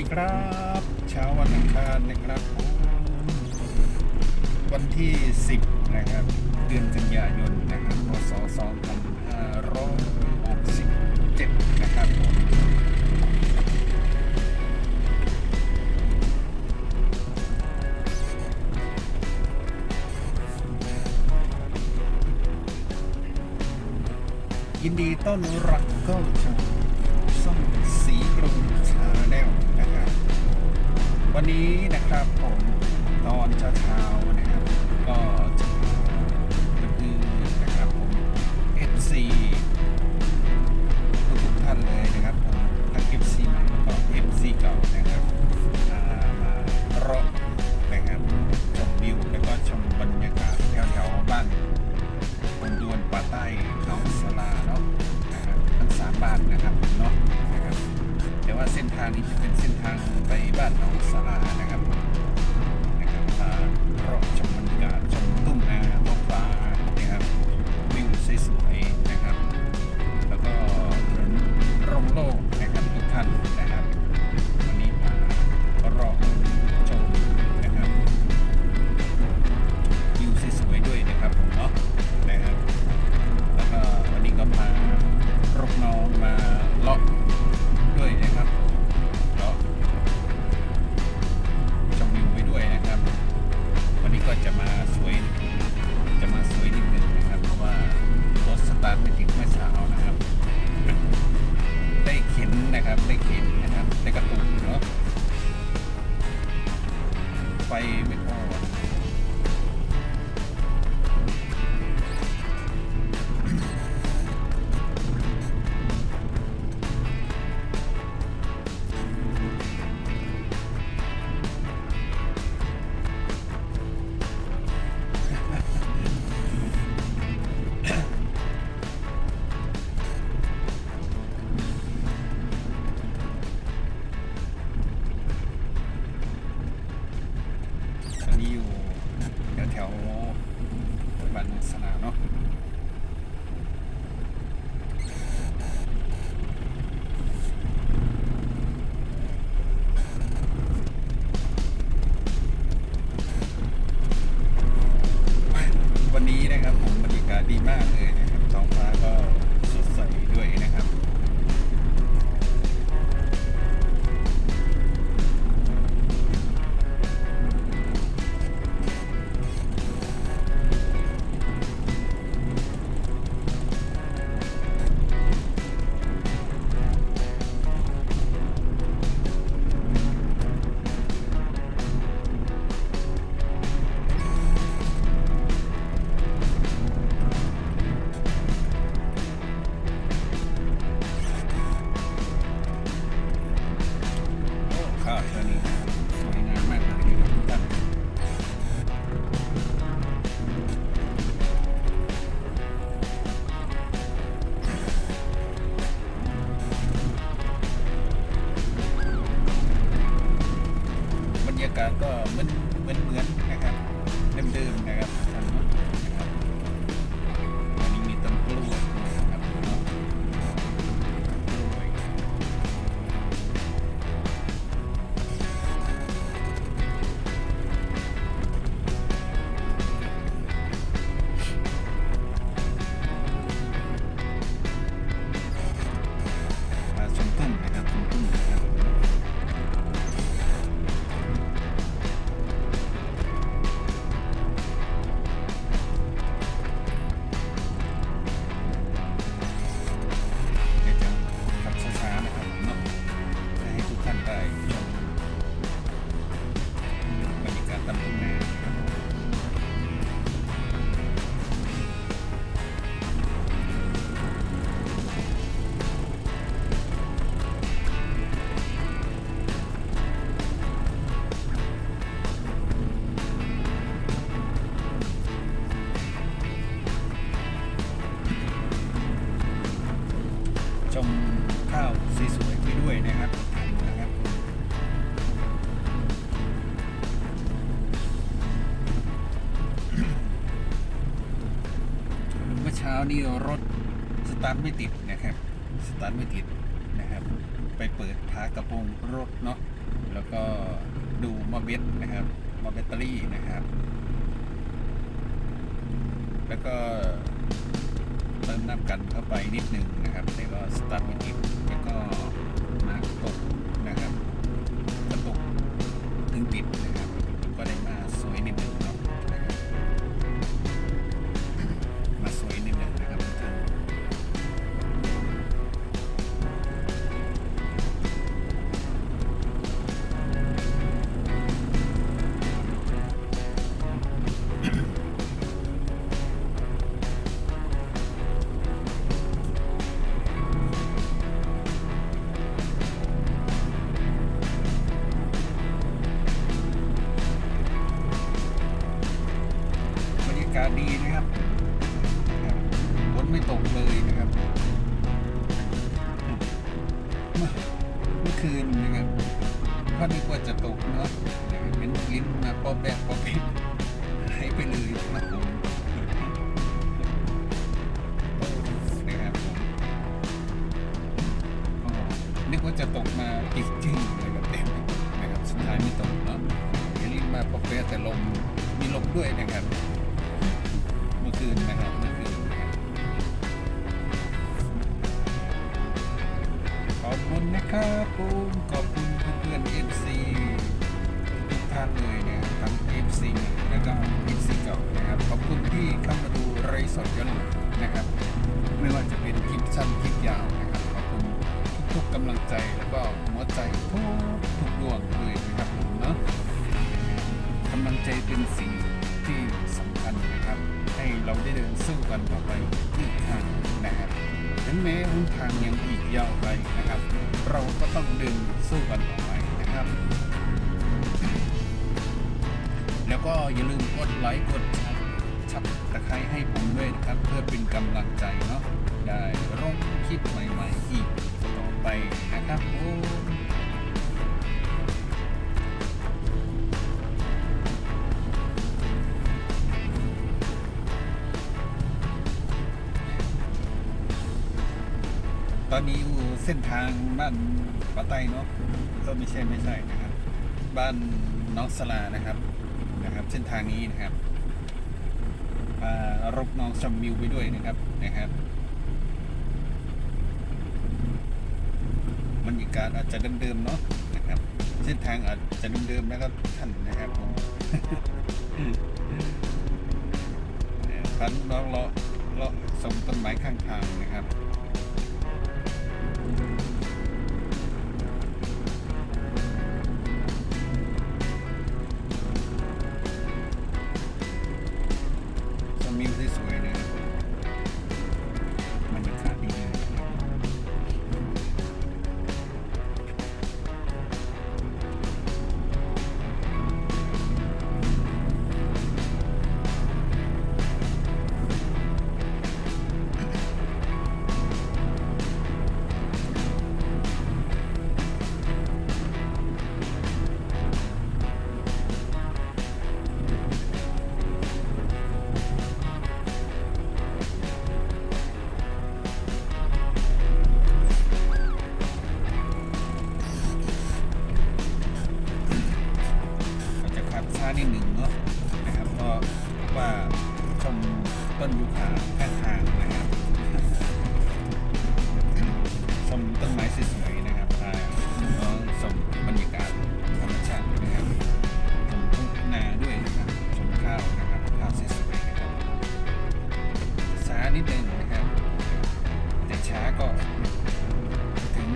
ดีครับ เช้าวันอังคารนะครับ วันที่ 10 นะครับ เดือนกันยายนนะครับพศ2567 นะครับยินดีต้อนรับเข้าสู่ วันนี้นะครับผมตอนเช้าๆนะ ถวบ้านสนาเนาะ การก็เหมือนเหมือนเหมือนนะครับเดิมๆนะครับ นี้รถสตาร์ทไม่ติดนะครับ สตาร์ทไม่ติดนะครับ ไปเปิดพากระโปรงรถเนาะ แล้วก็ดูมาเบตนะครับ มาแบตเตอรี่นะครับ แล้วก็เติมน้ำกันเข้าไปนิดนึงนะครับแล้วก็สตาร์ทไม่ติด แล้วก็มาตก คืนนะครับก็นึกว่าจะตกเนาะเป็นลิ้นมาปอแปะปอแปะ เป็นสิ่งที่สำคัญนะครับ ให้เราได้เดินสู้กันต่อไปอีกทางนะครับถึงแม้หนทางยังอีกยาวไกลนะครับ เราก็ต้องเดินสู้กันต่อไปนะครับ แล้วก็อย่าลืมกดไลค์กดชับตะไคร้ให้ผมด้วยนะครับ เพื่อเป็นกำลังใจ เส้นทางบ้านปะไตเนาะก็ไม่ใช่ไม่ใช่นะครับ บ้านน้องสลานะครับนะครับ เส้นทางนี้นะครับรบน้องชมวิวไปด้วยนะครับนะครับบรรยากาศอาจจะเดิมๆเนาะนะครับ เส้นทางอาจจะเดิมๆนะครับท่านนะครับผมพันน้องเลาะเลาะสมต้นไม้ข้างทางนะครับ นิดหนึ่งเนาะนะครับเพราะว่าชมต้นยูคาข้างทางนะครับชมต้นไม้สวยๆนะครับพาน้องชมบรรยากาศธรรมชาตินะครับชมทุ่งนาด้วยนะครับชมข้าวนะครับข้าวสวยๆนะครับช้านิดหนึ่งนะครับ แต่ช้าก็ถึง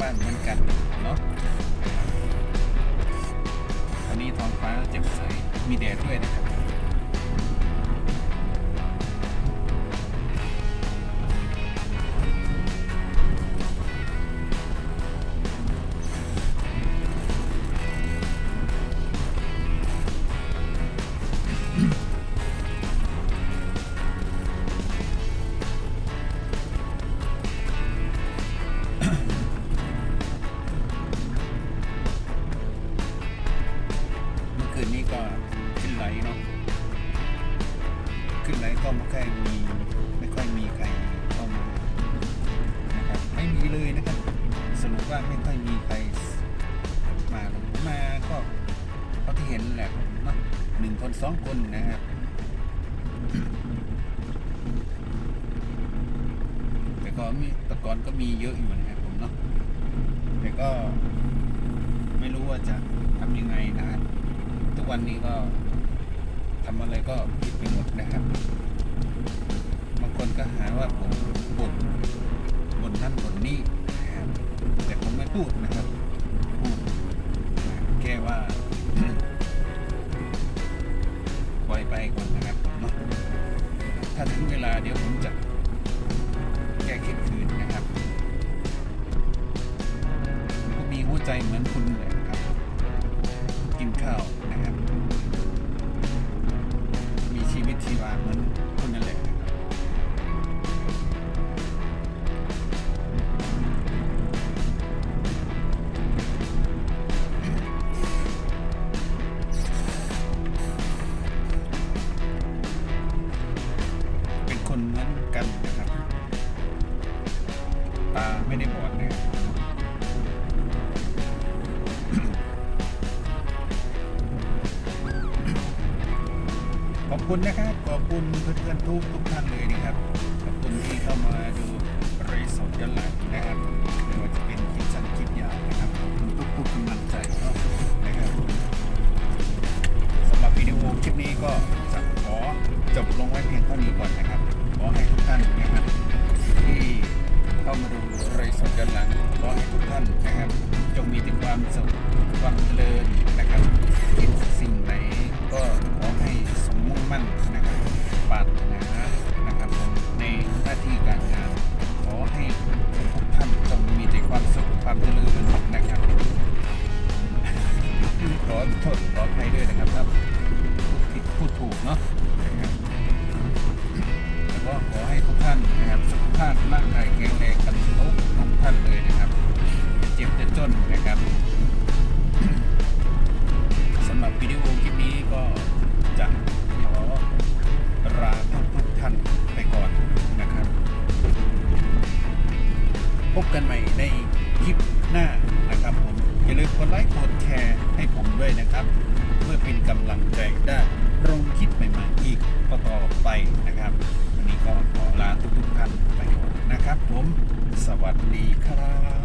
บ้านเหมือนกัน ฟ้าแจ่มใสมีแดดด้วยนะครับ ว่าไม่ค่อยมีใครมาหรอมาก็เขาที่เห็นแหละนะหนึ่งคนสองคนนะครับแต่ก็มีตะกอนก็มีเยอะอยู่นะครับผมเนาะแต่ก็ไม่รู้ว่าจะทำยังไงนะทุกวันนี้ก็ทำอะไรก็ผิดไปหมดนะครับ พูดนะ ไม่ได้บอดนะขอบคุณนะครับ ขอบคุณเพื่อนๆทุกทุกท่านเลยนะครับ ขอบคุณที่เข้ามาดูรีสดย้อนหลังนะครับ พบกันใหม่ในคลิปหน้านะครับผม อย่าลืมกดไลค์กดแชร์ให้ผมด้วยนะครับ เพื่อเป็นกำลังใจได้ลงคิดใหม่ๆอีกต่อไปนะครับ วันนี้ก็ขอลาทุกๆท่านไปก่อนนะครับผม สวัสดีครับ